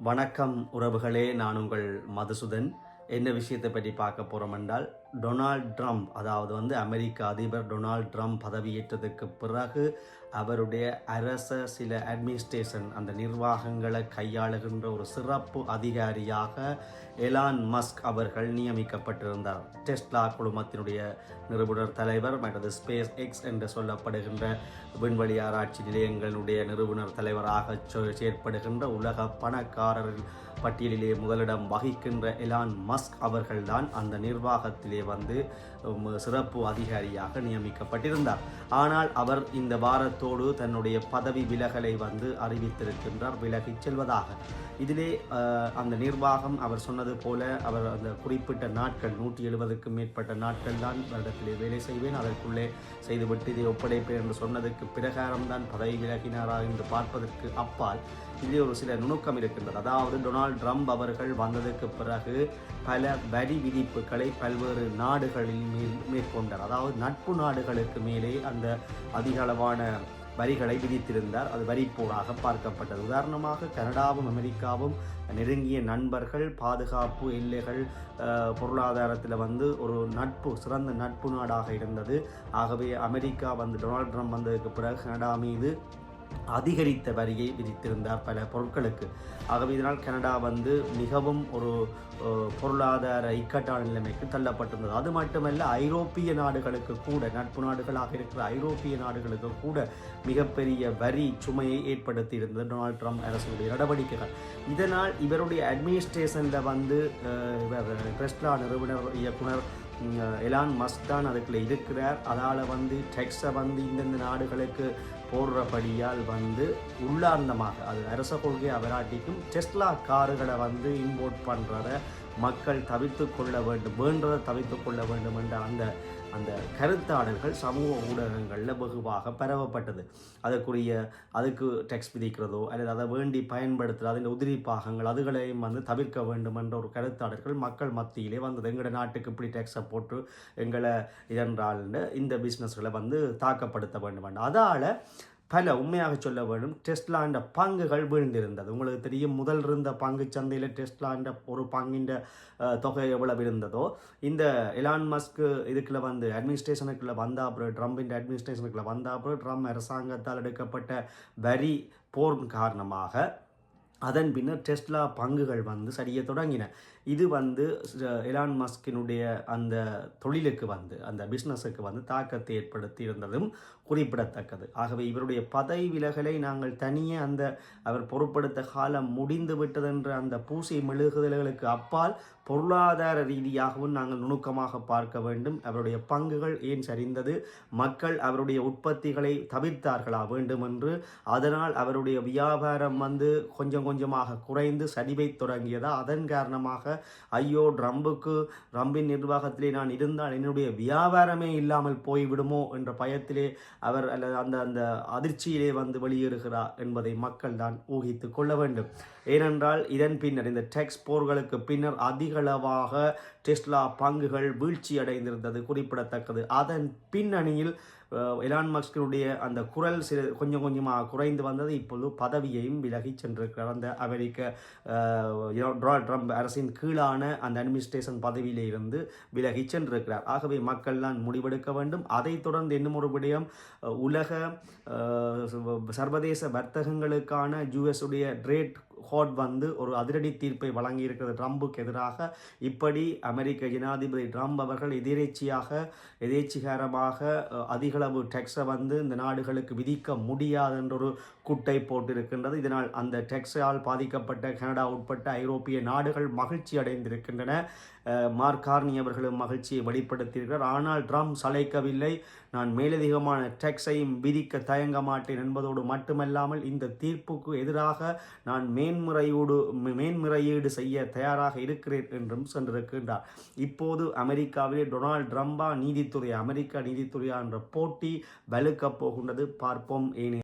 வணக்கம் உறவுகளே நான் உங்கள் மதுசூதன். என்ன விஷயத்தை பற்றி பார்க்க போகிறோம் என்றால் டொனால்ட் ட்ரம்ப் அதாவது வந்து அமெரிக்க அதிபர் டொனால்ட் ட்ரம்ப் பதவியேற்றதுக்கு பிறகு அவருடைய அரச சில அட்மினிஸ்ட்ரேஷன் அந்த நிர்வாகங்களை கையாளுகின்ற ஒரு சிறப்பு அதிகாரியாக எலான் மஸ்க் அவர்கள் நியமிக்கப்பட்டிருந்தார். டெஸ்லா குழுமத்தினுடைய நிறுவனர் தலைவர் மற்றது ஸ்பேஸ் எக்ஸ் என்று சொல்லப்படுகின்ற விண்வெளி ஆராய்ச்சி நிலையங்களுடைய நிறுவனர் தலைவராக சொ- செயற்படுகின்ற உலக பணக்காரர்கள் பட்டியலிலே முதலிடம் வகிக்கின்ற எலான் மஸ்க் அவர்கள்தான் அந்த நிர்வாகத்திலே வந்து சிறப்பு அதிகாரியாக நியமிக்கப்பட்டிருந்தார். ஆனால் அவர் இந்த வாரத்தோடு தன்னுடைய பதவி விலகலை வந்து அறிவித்திருக்கின்றார் விலகிச் செல்வதாக. இதிலே அந்த நிர்வாகம் அவர் சொன்னது போல அவர் அந்த குறிப்பிட்ட நாட்கள் நூற்றி எழுபதுக்கும் மேற்பட்ட நாட்கள் தான் வருடத்திலே வேலை செய்வேன் அதற்குள்ளே செய்துவிட்டு இதை ஒப்படைப்பேன் என்று சொன்னதுக்கு பிரகாரம்தான் பதவி விலகினாரா என்று பார்ப்பதற்கு அப்பால் இதிலே ஒரு சில நுணுக்கம் இருக்கின்றது. அதாவது டொனால்ட் ட்ரம்ப் அவர்கள் வந்ததற்கு பிறகு பல வரி விதிப்புகளை பல்வேறு நாடுகளில் மேல் மேற்கொண்டார். அதாவது நட்பு நாடுகளுக்கு மேலே அந்த அதிக அளவான வரிகளை விதித்திருந்தார். அது வரிப்போராக பார்க்கப்பட்டது. உதாரணமாக கனடாவும் அமெரிக்காவும் நெருங்கிய நண்பர்கள் பாதுகாப்பு எல்லைகள் பொருளாதாரத்தில் வந்து ஒரு நட்பு சிறந்த நட்பு நாடாக இருந்தது. ஆகவே அமெரிக்கா வந்து டொனால்ட் ட்ரம்ப் வந்ததுக்கு பிறகு கனடா மீது அதிகரித்த வரியை விதித்திருந்தார் பல பொருட்களுக்கு. ஆகவே இதனால் கனடா வந்து மிகவும் ஒரு பொருளாதார இக்கட்டான நிலைமைக்கு தள்ளப்பட்டிருந்தது. அது மட்டுமல்ல ஐரோப்பிய நாடுகளுக்கு கூட நட்பு நாடுகளாக இருக்கிற ஐரோப்பிய நாடுகளுக்கு கூட மிகப்பெரிய வரி சுமையை ஏற்படுத்தி இருந்தது டொனால்ட் ட்ரம்ப் அரசுடைய நடவடிக்கைகள். இதனால் இவருடைய அட்மினிஸ்ட்ரேஷனில் வந்து இவர் டெஸ்லா நிறுவனர் இயக்குனர் எலான் மஸ்க் தான் அதுக்குள்ள இருக்கிறார். அதால் வந்து டெக்ஸை வந்து இந்தந்த நாடுகளுக்கு போடுறபடியால் வந்து உள்ளார்ந்தமாக அது அரச கொள்கை அவராட்டிக்கும் டெஸ்லா காருகளை வந்து இம்போர்ட் பண்ணுறத மக்கள் தவிர்த்து கொள்ள வேண்டும் வேண்டதை தவிர்த்து கொள்ள வேண்டும் என்ற அந்த அந்த கருத்தாடல்கள் சமூக ஊடகங்களில் வெகுவாக பரவப்பட்டது. அதற்குரிய அதுக்கு டெக்ஸ் விதிக்கிறதோ அல்லது அதை வேண்டி பயன்படுத்துகிற அதில் உதிரி பாகங்கள் அதுகளையும் வந்து தவிர்க்க வேண்டும் என்ற ஒரு கருத்தாடல்கள் மக்கள் மத்தியிலே வந்தது. எங்களோட நாட்டுக்கு இப்படி டெக்ஸை போட்டு எங்களை இதென்றால் இந்த பிஸ்னஸ்களை வந்து தாக்கப்படுத்த வேண்டும் அதால் பல உண்மையாக சொல்ல வேண்டும் டெஸ்ட்லாண்ட பங்குகள் வீழ்ந்திருந்தது. உங்களுக்கு தெரியும் முதல் இருந்த பங்கு சந்தையில் டெஸ்ட்லாண்ட ஒரு பங்கின் தொகை எவ்வளவு இருந்ததோ இந்த எலான் மஸ்க்கு இதுக்குள்ள வந்து அட்மினிஸ்ட்ரேஷனுக்குள்ள வந்த அப்புறம் ட்ரம்பின் அட்மினிஸ்ட்ரேஷனுக்குள்ள வந்த அப்புறம் ட்ரம்ப் அரசாங்கத்தால் எடுக்கப்பட்ட வரி போர் காரணமாக அதன் பின்னர் டெஸ்லா பங்குகள் வந்து சரிய தொடங்கின. இது வந்து எலான் மஸ்கினுடைய அந்த தொழிலுக்கு வந்து அந்த பிஸ்னஸுக்கு வந்து தாக்கத்தை ஏற்படுத்தி இருந்ததும் குறிப்பிடத்தக்கது. ஆகவே இவருடைய பதவி விலகலை நாங்கள் தனியே அந்த அவர் பொருட்படுத்த காலம் முடிந்து விட்டதென்ற அந்த பூசி மெழுகுதல்களுக்கு அப்பால் பொருளாதார ரீதியாகவும் நாங்கள் நுணுக்கமாக பார்க்க வேண்டும். அவருடைய பங்குகள் ஏன் சரிந்தது? மக்கள் அவருடைய உற்பத்திகளை தவிர்த்தார்களா வேண்டும் என்று அதனால் அவருடைய வியாபாரம் வந்து கொஞ்சம் கொஞ்சமாக குறைந்து சரிவை தொடங்கியதா? அதன் காரணமாக ஐயோ ட்ரம்புக்கு ட்ரம்பின் நிர்வாகத்திலே நான் இருந்தால் என்னுடைய வியாபாரமே இல்லாமல் போய்விடுமோ என்ற பயத்திலே அவர் அல்லது அந்த அந்த அதிர்ச்சியிலே வந்து வெளியேறுகிறார் என்பதை மக்கள் தான் ஊகித்து கொள்ள வேண்டும். ஏனென்றால் இதன் பின்னர் இந்த டெக்ஸ் போர்களுக்கு பின்னர் அதிகளவாக டெஸ்லா பங்குகள் வீழ்ச்சி அடைந்திருந்தது குறிப்பிடத்தக்கது. அதன் பின்னணியில் எலான் மஸ்கினுடைய அந்த குரல் சில கொஞ்சம் கொஞ்சமாக குறைந்து வந்தது. இப்பொழுது பதவியையும் விலகி சென்றிருக்கிறார் அந்த அமெரிக்க டொனால்ட் ட்ரம்ப் அரசின் கீழான அந்த அட்மினிஸ்ட்ரேஷன் பதவியிலே இருந்து விலகி சென்றிருக்கிறார். ஆகவே மக்கள்லாம் முடிவெடுக்க வேண்டும். அதைத் தொடர்ந்து இன்னும் ஒரு விடயம் உலக சர்வதேச வர்த்தகங்களுக்கான US உடைய ட்ரேட் ஹோட் வந்து ஒரு அதிரடி தீர்ப்பை வழங்கி இருக்கிறது ட்ரம்புக்கு எதிராக. இப்படி அமெரிக்க ஜனாதிபதி ட்ரம்ப் அவர்கள் எதிரேச்சியாக எதேச்சிகரமாக அதிகளவு டெக்ஸை வந்து இந்த நாடுகளுக்கு விதிக்க முடியாது என்ற குட்டை போட்டிருக்கின்றது. இதனால் அந்த டெக்ஸால் பாதிக்கப்பட்ட கனடா உட்பட்ட ஐரோப்பிய நாடுகள் மகிழ்ச்சி அடைந்திருக்கின்றன. மார்கார்னி மார்க் கார்னி அவர்களும் மகிழ்ச்சியை வெளிப்படுத்தியிருக்கிறார். ஆனால் ட்ரம்ப் சளைக்கவில்லை. நான் மேலதிகமான டெக்ஸையும் விதிக்க தயங்க மாட்டேன் என்பதோடு மட்டுமல்லாமல் இந்த தீர்ப்புக்கு எதிராக நான் மேன்முறையோடு மேன்முறையீடு செய்ய தயாராக இருக்கிறேன் என்றும் சென்றிருக்கின்றார். இப்போது அமெரிக்காவிலே டொனால்ட் ட்ரம்பா நீதித்துறை அமெரிக்கா நீதித்துறையா என்ற போட்டி வலுக்கப் போகின்றது. பார்ப்போம் ஏனே